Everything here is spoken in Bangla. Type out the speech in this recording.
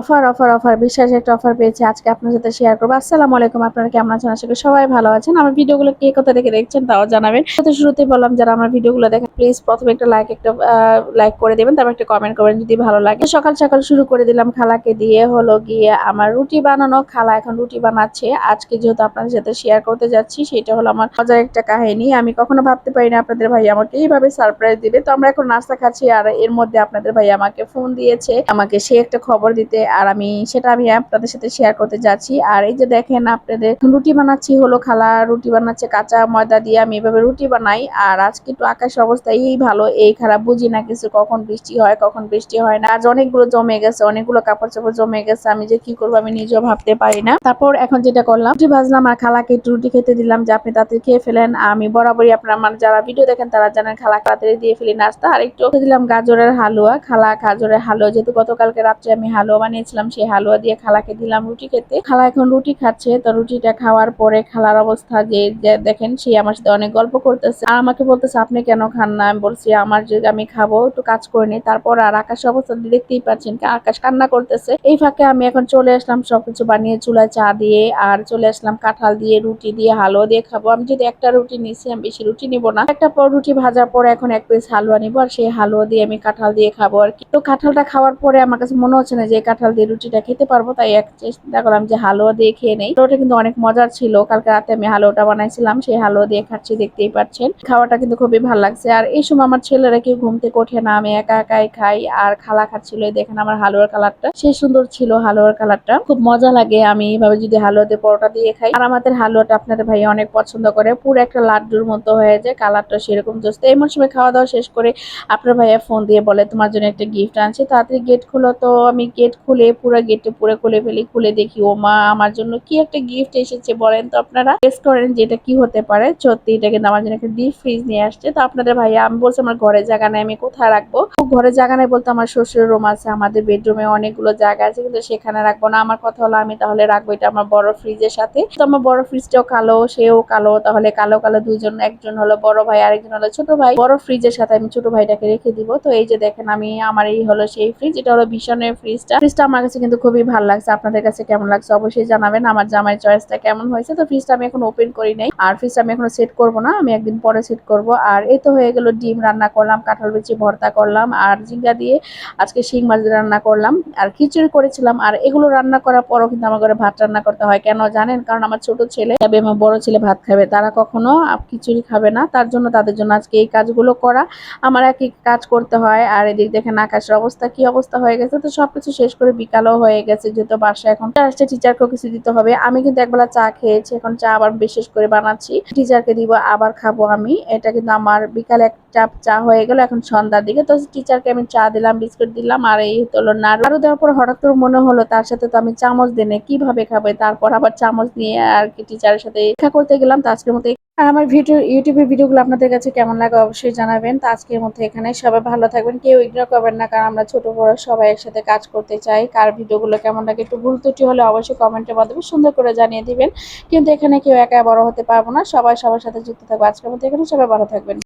অফার অফার অফার, বিশ্বাস একটা অফার পেয়েছি। আজকে আপনার সাথে শেয়ার করব। আসসালামু আলাইকুম, আপনারা কেমন আছেন? আশা করি সবাই ভালো আছেন। আমার ভিডিওগুলো কে কোথা থেকে দেখছেন তাও জানাবেন। তো শুরুতেই বললাম, যারা আমার ভিডিওগুলো দেখেন প্লিজ প্রথমে একটা লাইক একটা লাইক করে দেবেন, তারপর একটা কমেন্ট করবেন যদি ভালো লাগে। সকাল সকাল শুরু করে দিলাম খালাকে দিয়ে হলো গিয়ে আমার রুটি বানানো। খালা এখন রুটি বানাচ্ছে। আজকে যেহেতু আপনাদের সাথে শেয়ার করতে যাচ্ছি, সেটা হলো আমার মজার একটা কাহিনী। আমি কখনো ভাবতে পারি না আপনাদের ভাই আমাকে এইভাবে সারপ্রাইজ দিবে। তো আমরা এখন নাস্তা খাচ্ছি আর এর মধ্যে আপনাদের ভাই আমাকে ফোন দিয়েছে। আমাকে সে একটা খবর দিতে আর আমি সেটা আমি আপনাদের সাথে শেয়ার করতে যাচ্ছি। আর এই যে দেখেন আপনাদের রুটি বানাচ্ছি, হলো খালা, রুটি বানাচ্ছে কাঁচা ময়দা দিয়ে, আমি এভাবে রুটি বানাই। আর আজকে একটু আকাশ অবস্থা এই ভালো, এই খারাপ, বুঝি না কিছু, কখন বৃষ্টি হয়, কখন বৃষ্টি হয় না। আজ অনেকগুলো জমে গেছে, অনেকগুলো কাপড় চাপড় জমে গেছে, আমি যে কি করব আমি নিজেও ভাবতে পারি না। তারপর এখন যেটা করলাম, রুটি ভাজলাম আর খালাকে একটু রুটি খেতে দিলাম, যে আপনি তাতে খেয়ে ফেলেন। আমি বরাবরই আপনার আমার যারা ভিডিও দেখেন, তারা জানেন খালা তাড়াতাড়ি দিয়ে ফেলি নাস্তা। আর একটু দিলাম গাজরের হালুয়া। খালা গাজরের হালুয়া, যেহেতু গতকালকে রাত্রে আমি হালুয়া বানিয়েছিলাম, সেই হালুয়া দিয়ে খালাকে দিলাম রুটি খেতে। খালা এখন রুটি খাচ্ছে, তো রুটিটা খাওয়ার পরে খালার অবস্থা যে দেখেন, সে আমার সাথে অনেক গল্প করতেছে। আর আমাকে বলতেছে, আপনি কেন খান না? আমি বলছি, আমার যে আমি খাব, একটু কাজ করে নি তারপর আর আকাশ অবস্থা দেখতেই পাচ্ছেন আকাশ কান্না করতেছে। এই ফাঁকে আমি এখন চলে আসলাম, সবকিছু বানিয়ে চুলায় চা দিয়ে, আর চলে আসলাম কাঁঠাল দিয়ে, রুটি দিয়ে, হালুয়া দিয়ে খাব। আমি যদি একটা রুটি নিছি, আমি বেশি রুটি নিবো না। একটা পর রুটি ভাজার পরে এখন এক পিস হালুয়া নিবো, আর সেই হালুয়া দিয়ে আমি কাঁঠাল দিয়ে খাব আর কি। তো কাঁঠালটা খাওয়ার পরে আমার কাছে মনে হচ্ছে না যে কাঁঠাল দিয়ে রুটিটা খেতে পারব, তাই এক চেষ্টা করলাম যে হালুয়া দিয়ে খেয়ে নেই। ওটা কিন্তু অনেক মজার ছিল। কালকে রাতে আমি হালুয়াটা বানাইছিলাম, সেই হালুয়া দিয়ে খাচ্ছি, দেখতেই পাচ্ছেন। খাওয়াটা কিন্তু খুবই ভালো লাগছে। আর এই সময় আমার ছেলেরা কেউ ঘুম থেকে ওঠে না, আমি একা একাই খাই। আর খালা খাচ্ছিল দেখেন আমার হালুয়ার কালারটা। সে সুন্দর ছিল হালুয়ার কালারটা। খুব মজা লাগে, আমি এইভাবে যদি হালুয়া দিয়ে পরোটা দিয়ে খাই। আর আমাদের হালুয়াটা আপনাদের ভাই অনেক পছন্দ করে। পুরো একটা লাড্ডুর মতো হয়ে যায়, কালারটা সেরকম জোস্ত এই মৌসুমে খাওয়া দাওয়া শেষ করে আপনার ভাইয়া ফোন দিয়ে বলে, তোমার জন্য একটা গিফট আনছে। তাড়াতাড়ি গেট খুলো। তো আমি গেট খুলে, পুরো গেটে পুরো খুলে ফেলি, খুলে দেখি, ও মা, আমার জন্য কি একটা গিফট এসেছে বলেন তো আপনারা? গেস করেন যে এটা কি হতে পারে, সত্যি এটা কিন্তু আমার জন্য একটা ডিপ ফ্রিজ নিয়ে আসছে। তো আপনাদের ভাইয়া, আমি বলছি আমার ঘরে জায়গা নেই, আমি কোথায় রাখব? ঘরে জায়গা নেই বলতে আমার শ্বশুরের রুম আছে, আমাদের বেডরুমে অনেকগুলো জায়গা আছে, কিন্তু সেখানে রাখব না। আমার কথা হলো আমি তাহলে রাখব এটা আমার বড় ফ্রিজের সাথে। তো আমার বড় ফ্রিজটাও কালো, সেও কালো, তাহলে কালো কালো দুজন, একজন হলো বড় ভাই, আরেকজন হলো ছোট ভাই। বড় ফ্রিজের সাথে আমি ছোট ভাইটাকে রেখে দিব। তো এই যে দেখেন, আমি আমার এই হলো সেই ফ্রিজ এটা হলো ভীষণের ফ্রিজটা ফ্রিজটা আমার কাছে কিন্তু খুবই ভালো লাগছে। আপনাদের কাছে কেমন লাগছে অবশ্যই জানাবেন। আমার জামাই চয়েসটা কেমন হয়েছে? তো ফ্রিজটা আমি এখন ওপেন করি নাই। আর ফ্রিজটা আমি এখনও সেট করব না। আমি একদিন পরে সেট করব। আর এই তো হয়ে গেল ডিম রান্না করলাম, কাঁঠাল বিচি ভর্তা করলাম, আর জিঙ্গা দিয়ে আজকে শিং মাছ রান্না করলাম, আর খিচুড়ি করেছিলাম। আর এগুলো রান্না করার পরও কিন্তু আমার ঘরে ভাত রান্না করতে হয়। কেন জানেন? কারণ আমার ছোট ছেলে তবে আমার বড় ছেলে ভাত খাবে। তারা কখনো খিচুড়ি খাবে না। তার জন্য তাদের জন্য আজকে এই কাজগুলো করা। আমার একই কাজ করতে হয়। আর এদিক দেখেন আকাশের অবস্থা, কি অবস্থা হয়ে গেছে? তো সবকিছু শেষ করে বিকালও হয়ে গেছে, যেহেতু বাসা এখন আসছে টিচারকেও কিছু দিতে হবে। আমি কিন্তু একবেলা চা খেয়েছি, এখন চা আবার বিশেষ করে বানাচ্ছি। টিচারকে দিব, আবার খাব আমি। এটা কিন্তু আমার বিকালে এক চাপ চা হয়ে গেল, এখন সন্ধ্যার দিকে। তো টিচারকে আমি চা দিলাম, বিস্কুট দিলাম, আর এই হলো নাড়ু। নাড়ু দেওয়ার পর হঠাৎ করে মনে হলো তার সাথে তো আমি চামচ দিনে কীভাবে খাবে, তারপর আবার চামচ নিয়ে আর কি টিচারের সাথে দেখা করতে গেলাম। তো আজকের মতো আর আমার ভিডিও, ইউটিউবের ভিডিওগুলো আপনাদের কাছে কেমন লাগে অবশ্যই জানাবেন। তো আজকের মধ্যে এখানে সবাই ভালো থাকবেন, কেউ ইগনোর করবেন না, কারণ আমরা ছোট বড় সবাই একসাথে কাজ করতে চাই। কার ভিডিওগুলো কেমন লাগে একটু ভুল ত্রুটি হলে অবশ্যই কমেন্টের মাধ্যমে সুন্দর করে জানিয়ে দিবেন। কিন্তু এখানে কেউ একা বড় হতে পারব না, সবাই সবার সাথে যুক্ত থাকব। আজকের মধ্যে এখানে সবাই ভালো থাকবেন।